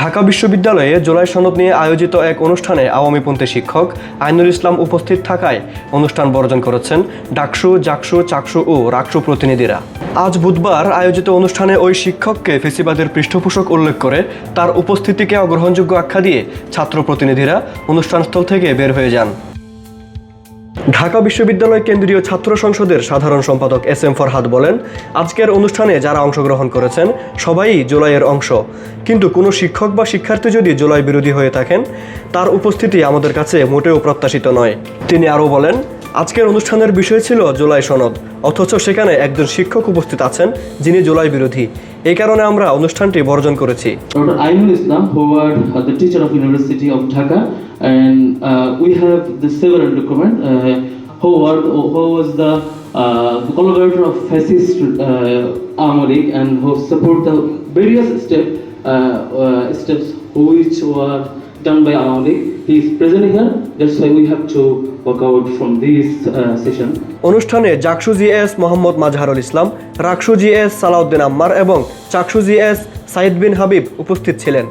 ঢাকা বিশ্ববিদ্যালয়ে জুলাই সনদ নিয়ে আয়োজিত এক অনুষ্ঠানে আওয়ামীপন্থী শিক্ষক আইনুল ইসলাম উপস্থিত থাকায় অনুষ্ঠান বর্জন করেছেন ডাকসু, জাকসু, চাকসু ও রাকসু প্রতিনিধিরা। আজ বুধবার আয়োজিত অনুষ্ঠানে ওই শিক্ষককে ফেসিবাদের পৃষ্ঠপোষক উল্লেখ করে তার উপস্থিতিকে অগ্রহণযোগ্য আখ্যা দিয়ে ছাত্র প্রতিনিধিরা অনুষ্ঠানস্থল থেকে বের হয়ে যান। ঢাকা বিশ্ববিদ্যালয় কেন্দ্রীয় ছাত্র সংসদের সাধারণ সম্পাদক এস এম ফরহাদ বলেন আজকের অনুষ্ঠানে যারা অংশগ্রহণ করেছেন সবাই জুলাইয়ের অংশ। কিন্তু কোনো শিক্ষক বা শিক্ষার্থী যদি জুলাই বিরোধী হয়ে থাকেন তার উপস্থিতি আমাদের কাছে মোটেও প্রত্যাশিত নয়। তিনি আরও বলেন আজকের অনুষ্ঠানের বিষয় ছিল জুলাই সনদ অথচ সেখানে একজন শিক্ষক উপস্থিত আছেন যিনি জুলাই বিরোধী। এই কারণে আমরা অনুষ্ঠানটি বর্জন করেছি। Dr. Ainul Islam, who were uh, uh, we have the several document uh, who, were, who was the, uh, the collaborator of fascist uh, Army and who support the various step, uh, uh, steps which were done by Army He is present here, that's why we have to walk out from this uh, session. অনুষ্ঠানে JAKSU GS Mohammad Mazharul Islam RAKSU GS Salauddin Ammar এবং CHAKSU GS Saeed bin Habib উপস্থিত ছিলেন